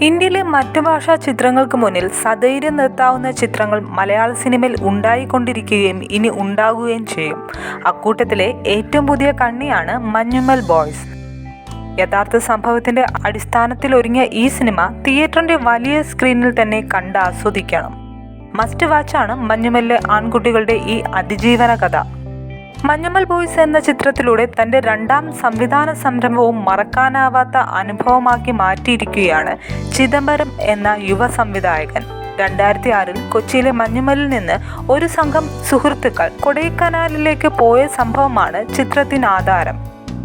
ഇന്ത്യയിലെ മറ്റു ഭാഷാ ചിത്രങ്ങൾക്ക് മുന്നിൽ സധൈര്യം നിർത്താവുന്ന ചിത്രങ്ങൾ മലയാള സിനിമയിൽ ഉണ്ടായിക്കൊണ്ടിരിക്കുകയും ഇനി ഉണ്ടാകുകയും ചെയ്യും. അക്കൂട്ടത്തിലെ ഏറ്റവും പുതിയ കണ്ണിയാണ് മഞ്ഞുമ്മൽ ബോയ്സ്. യഥാർത്ഥ സംഭവത്തിന്റെ അടിസ്ഥാനത്തിൽ ഒരുങ്ങിയ ഈ സിനിമ തിയേറ്ററിന്റെ വലിയ സ്ക്രീനിൽ തന്നെ കണ്ട് ആസ്വദിക്കണം. മസ്റ്റ് വാച്ചാണ് മഞ്ഞുമല്ലെ ആൺകുട്ടികളുടെ ഈ അതിജീവന കഥ. മഞ്ഞമ്മൽ ബോയ്സ് എന്ന ചിത്രത്തിലൂടെ തന്റെ രണ്ടാം സംവിധാന സംരംഭവും മറക്കാനാവാത്ത അനുഭവമാക്കി മാറ്റിയിരിക്കുകയാണ് ചിദംബരം എന്ന യുവ സംവിധായകൻ. രണ്ടായിരത്തി ആറിൽ കൊച്ചിയിലെ മഞ്ഞുമലിൽ നിന്ന് ഒരു സംഘം സുഹൃത്തുക്കൾ കൊടൈക്കനാലിലേക്ക് പോയ സംഭവമാണ് ചിത്രത്തിന് ആധാരം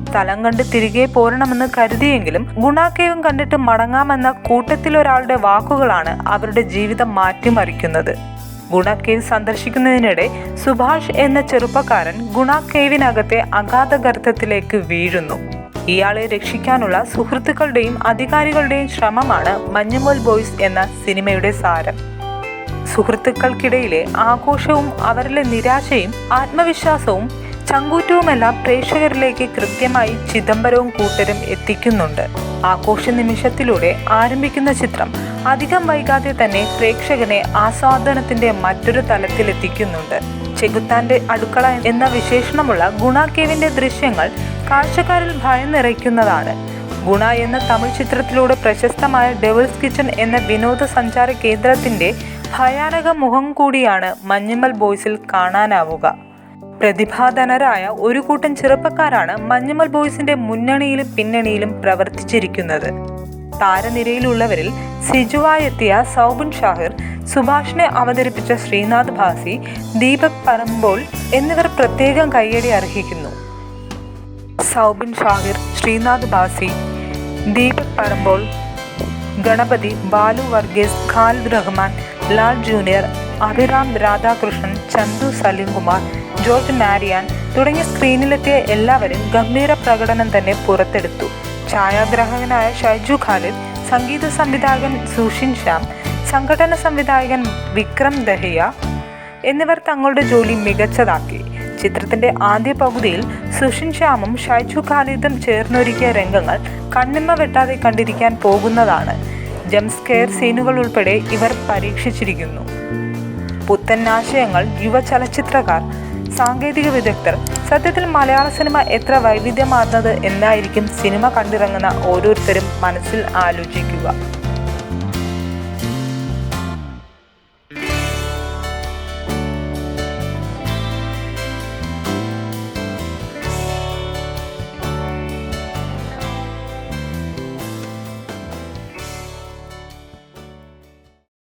സ്ഥലം കണ്ട് തിരികെ പോരണമെന്ന് കരുതിയെങ്കിലും ഗുണാക്കേവും കണ്ടിട്ട് മടങ്ങാമെന്ന കൂട്ടത്തിലൊരാളുടെ വാക്കുകളാണ് അവരുടെ ജീവിതം മാറ്റിമറിക്കുന്നത്. ഗുണ കേവ് സന്ദർശിക്കുന്നതിനിടെ സുഭാഷ് എന്ന ചെറുപ്പക്കാരൻ ഗുണ കേവിനകത്തെ അഗാധ ഗർത്തത്തിലേക്ക് വീഴുന്നു. ഇയാളെ രക്ഷിക്കാനുള്ള സുഹൃത്തുക്കളുടെയും അധികാരികളുടെയും ശ്രമമാണ് മഞ്ഞുമോൽ ബോയ്സ് എന്ന സിനിമയുടെ സാരം. സുഹൃത്തുക്കൾക്കിടയിലെ ആഘോഷവും അവരിലെ നിരാശയും ആത്മവിശ്വാസവും ചങ്കൂറ്റവുമെല്ലാം പ്രേക്ഷകരിലേക്ക് കൃത്യമായി ചിദംബരവും കൂട്ടരും എത്തിക്കുന്നുണ്ട്. ആഘോഷ നിമിഷത്തിലൂടെ ആരംഭിക്കുന്ന ചിത്രം അധികം വൈകാതെ തന്നെ പ്രേക്ഷകനെ ആസ്വാദനത്തിന്റെ മറ്റൊരു തലത്തിലെത്തിക്കുന്നുണ്ട്. ചെകുത്താന്റെ അടുക്കള എന്ന വിശേഷണമുള്ള ഗുണ കേവിന്റെ ദൃശ്യങ്ങൾ കാഴ്ചക്കാരിൽ ഭയം നിറയ്ക്കുന്നതാണ്. ഗുണ എന്ന തമിഴ് ചിത്രത്തിലൂടെ പ്രശസ്തമായ ഡെവിൾസ് കിച്ചൺ എന്ന വിനോദസഞ്ചാര കേന്ദ്രത്തിന്റെ ഭയാനക മുഖം കൂടിയാണ് മഞ്ഞുമൽ ബോയ്സിൽ കാണാനാവുക. പ്രതിഭാധനരായ ഒരു കൂട്ടം ചെറുപ്പക്കാരാണ് മഞ്ഞുമൽ ബോയ്സിന്റെ മുന്നണിയിലും പിന്നണിയിലും പ്രവർത്തിച്ചിരിക്കുന്നത്. താരനിരയിലുള്ളവരിൽ സിജുവായെത്തിയ സൗബിൻ ഷാഹിർ സുഭാഷിനെ അവതരിപ്പിച്ച ശ്രീനാഥ് ഭാസി ദീപക് പറമ്പോൾ എന്നിവർ പ്രത്യേകം കയ്യടി അർഹിക്കുന്നു. സൗബിൻ ഷാഹിർ ശ്രീനാഥ് ഭാസി ദീപക് പറമ്പോൾ ഗണപതി ബാലു വർഗീസ് ഖാലിദ് റഹ്മാൻ ലാൽ ജൂനിയർ അഭിറാം രാധാകൃഷ്ണൻ ചന്തു സലീംകുമാർ ജോർജ് മാരിയാൻ തുടങ്ങിയ സ്ക്രീനിലെത്തിയ എല്ലാവരും ഗംഭീര പ്രകടനം തന്നെ പുറത്തെടുത്തു. ഛായാഗ്രാഹകനായ ഷൈജു ഖാലിദ് സംഗീത സംവിധായകൻ സുഷിൻ ശ്യാം സംഘടന സംവിധായകൻ വിക്രം ദഹിയ എന്നിവർ തങ്ങളുടെ ജോലി മികച്ചതാക്കി. ചിത്രത്തിന്റെ ആദ്യ പകുതിയിൽ സുഷിൻ ശ്യാമും ഷൈജു ഖാലിദും ചേർന്നൊരുക്കിയ രംഗങ്ങൾ കണ്ണിമ വെട്ടാതെ കണ്ടിരിക്കാൻ പോകുന്നതാണ്. ജംസ്കെയർ സീനുകൾ ഉൾപ്പെടെ ഇവർ പരീക്ഷിച്ചിരിക്കുന്നു. പുത്തൻ ആശയങ്ങൾ യുവ ചലച്ചിത്രകാർ സാങ്കേതിക വിദഗ്ധർ. സത്യത്തിൽ മലയാള സിനിമ എത്ര വൈവിധ്യമാർന്നത് എന്നായിരിക്കും സിനിമ കണ്ടിറങ്ങുന്ന ഓരോരുത്തരും മനസ്സിൽ ആലോചിക്കുക.